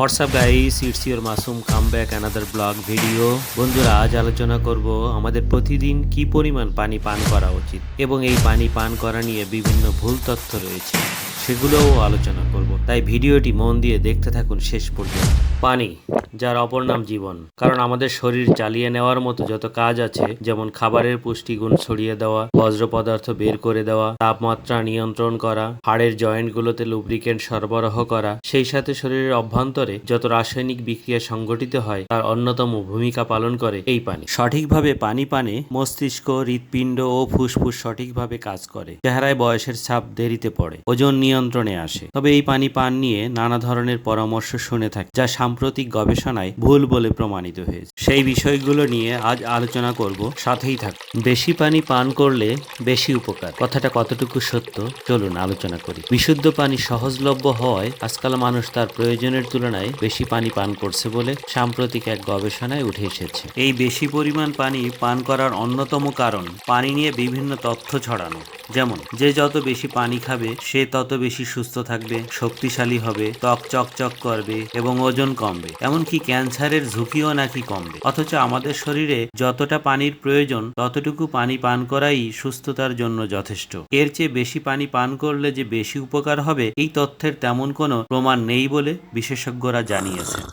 What's up guys it's your Masum come back another blog video বন্ধুরা, আজ আলোচনা করব আমাদের প্রতিদিন কি পরিমাণ পানি পান করা উচিত এবং এই পানি পান করা নিয়ে বিভিন্ন ভুল তথ্য রয়েছে। সেগুলোও আলোচনা করব। তাই ভিডিওটি মন দিয়ে দেখতে থাকুন শেষ পর্যন্ত। পানি, যার অপর নাম জীবন। কারণ আমাদের শরীর চালিয়ে নেওয়ার মতো যত কাজ আছে, যেমন খাবারের পুষ্টিগুণ ছড়িয়ে দেওয়া, বজ্র পদার্থ বের করে দেওয়া, তাপমাত্রা নিয়ন্ত্রণ করা, হাড়ের জয়েন্টগুলোতে লুব্রিকেন্ট সরবরাহ করা, সেই সাথে শরীরের অভ্যন্তরে যত রাসায়নিক বিক্রিয়া সংঘটিত হয়, তার অন্যতম ভূমিকা পালন করে এই পানি। সঠিকভাবে পানি পানে মস্তিষ্ক, হৃৎপিণ্ড ও ফুসফুস সঠিকভাবে কাজ করে। চেহারায় বয়সের ছাপ দেরিতে পড়ে, ওজন নিয়ন্ত্রণে আসে। তবে এই পানি পান নিয়ে নানা ধরনের পরামর্শ শুনে থাকে, যা সাম্প্রতিক গবেষণায় ভুল বলে প্রমাণিত হয়েছে। সেই বিষয়গুলো নিয়ে আজ আলোচনা করব, সাথেই থাক বেশি পানি পান করলে বেশি উপকার। কথাটা কতটুকু সত্য? চলুন আলোচনা করি। বিশুদ্ধ পানি সহজলভ্য হওয়ায় আজকাল মানুষ তার প্রয়োজনের তুলনায় বেশি পানি পান করছে বলে সাম্প্রতিক এক গবেষণায় উঠে এসেছে। এই বেশি পরিমাণ পানি পান করার অন্যতম কারণ পানি নিয়ে বিভিন্ন তথ্য ছড়ানো। যেমন, যে যত বেশি পানি খাবে, সে তত বেশি সুস্থ থাকবে, শক্তিশালী হবে, ত্বক চকচক করবে এবং ওজন কমবে। এমনকি ক্যান্সারের ঝুঁকিও নাকি কমবে। অথচ আমাদের শরীরে যতটা পানির প্রয়োজন, ততটুকু পানি পান করাই সুস্থতার জন্য যথেষ্ট। এর চেয়ে বেশি পানি পান করলে যে বেশি উপকার হবে, এই তথ্যের তেমন কোনো প্রমাণ নেই বলে বিশেষজ্ঞরা জানিয়েছেন।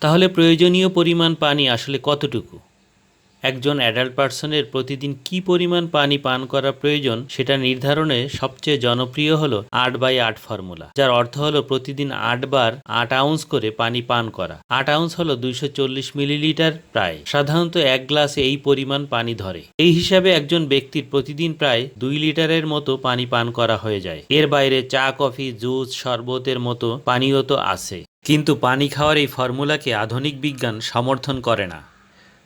তাহলে প্রয়োজনীয় পরিমাণ পানি আসলে কতটুকু? একজন অ্যাডাল্ট পার্সনের প্রতিদিন কি পরিমাণ পানি পান করা প্রয়োজন সেটা নির্ধারণে সবচেয়ে জনপ্রিয় হলো আট বাই আট ফর্মুলা, যার অর্থ হলো প্রতিদিন আট বার আট আউন্স করে পানি পান করা। আট আউন্স হলো দুইশো চল্লিশ মিলিলিটার প্রায়, সাধারণত এক গ্লাসে এই পরিমাণ পানি ধরে। এই হিসাবে একজন ব্যক্তির প্রতিদিন প্রায় দুই লিটারের মতো পানি পান করা হয়ে যায়। এর বাইরে চা, কফি, জুস, শরবতের মতো পানীয় তো আছে। কিন্তু পানি খাওয়ার এই ফর্মুলাকে আধুনিক বিজ্ঞান সমর্থন করে না।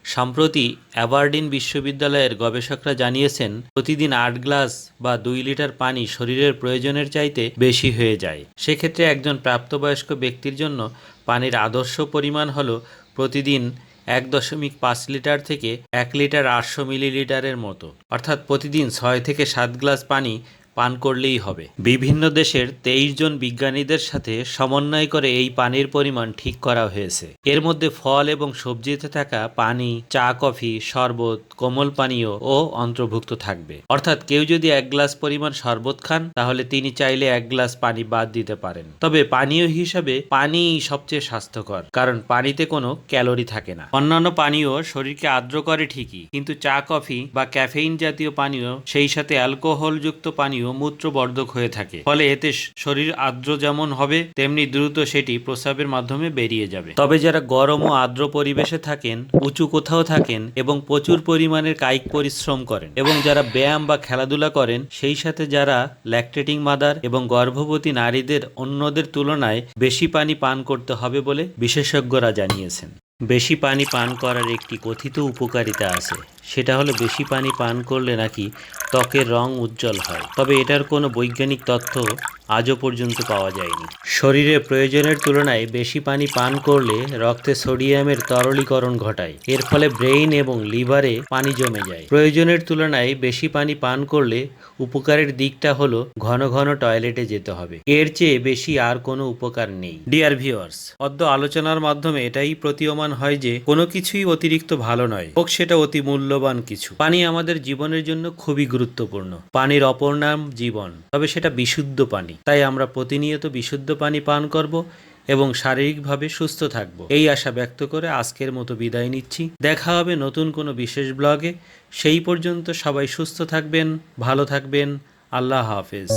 সম্প্রতি অ্যাবার্ডিন বিশ্ববিদ্যালয়ের গবেষকরা জানিয়েছেন, প্রতিদিন আট গ্লাস বা দুই লিটার পানি শরীরের প্রয়োজনের চাইতে বেশি হয়ে যায়। সেক্ষেত্রে একজন প্রাপ্তবয়স্ক ব্যক্তির জন্য পানির আদর্শ পরিমাণ হল প্রতিদিন এক দশমিক পাঁচ লিটার থেকে এক লিটার আটশো মিলিলিটারের মতো। অর্থাৎ প্রতিদিন ছয় থেকে সাত গ্লাস পানি পান করলেই হবে। বিভিন্ন দেশের তেইশ জন বিজ্ঞানীদের সাথে সমন্বয় করে এই পানির পরিমাণ ঠিক করা হয়েছে। এর মধ্যে ফল এবং সবজিতে থাকা পানি, চা, কফি, শরবত, কোমল পানীয় ও অন্তর্ভুক্ত থাকবে। অর্থাৎ কেউ যদি এক গ্লাস পরিমাণ শরবত খান, তাহলে তিনি চাইলে এক গ্লাস পানি বাদ দিতে পারেন। তবে পানীয় হিসাবে পানি সবচেয়ে স্বাস্থ্যকর, কারণ পানিতে কোনো ক্যালোরি থাকে না। অন্যান্য পানীয় শরীরকে আর্দ্র করে ঠিকই, কিন্তু চা, কফি বা ক্যাফেইন জাতীয় পানীয়, সেই সাথে অ্যালকোহলযুক্ত পানীয় মূত্রবর্ধক হয়ে থাকে। ফলে এতে শরীর আর্দ্র যেমন হবে, তেমনি দ্রুত সেটি প্রস্রাবের মাধ্যমে বেরিয়ে যাবে। তবে যারা গরম ও আর্দ্র পরিবেশে থাকেন, উঁচু কোথাও থাকেন এবং প্রচুর পরিমাণের কায়িক পরিশ্রম করেন এবং যারা ব্যায়াম বা খেলাধুলা করেন, সেই সাথে যারা ল্যাকটেটিং মাদার এবং গর্ভবতী নারীদের অন্যদের তুলনায় বেশি পানি পান করতে হবে বলে বিশেষজ্ঞরা জানিয়েছেন। বেশি পানি পান করার একটি কথিত উপকারিতা আছে। সেটা হলো বেশি পানি পান করলে নাকি ত্বকের রং উজ্জ্বল হয়। তবে এটার কোনো বৈজ্ঞানিক তথ্য আজও পর্যন্ত পাওয়া যায়নি। শরীরে প্রয়োজনের তুলনায় বেশি পানি পান করলে রক্তে সোডিয়ামের তরলীকরণ ঘটায়। এর ফলে ব্রেইন এবং লিভারে পানি জমে যায়। প্রয়োজনের তুলনায় বেশি পানি পান করলে উপকারের দিকটা হলো ঘন ঘন টয়লেটে যেতে হবে। এর চেয়ে বেশি আর কোনো উপকার নেই। ডিয়ার ভিউয়ার্স অদ্য আলোচনার মাধ্যমে এটাই প্রতীয়মান হয় যে কোনো কিছুই অতিরিক্ত ভালো নয়। হোক সেটা অতি মূল্যবান কিছু। পানি আমাদের জীবনের জন্য খুবই গুরুত্বপূর্ণ। পানির অপর নাম জীবন। তবে সেটা বিশুদ্ধ পানি। তাই আমরা প্রতিনিয়ত বিশুদ্ধ পানি পান করব এবং শারীরিকভাবে সুস্থ থাকব। এই আশা ব্যক্ত করে আজকের মতো বিদায় নিচ্ছি। দেখা হবে নতুন কোনো বিশেষ ব্লগে। সেই পর্যন্ত সবাই সুস্থ থাকবেন, ভালো থাকবেন। আল্লাহ হাফেজ।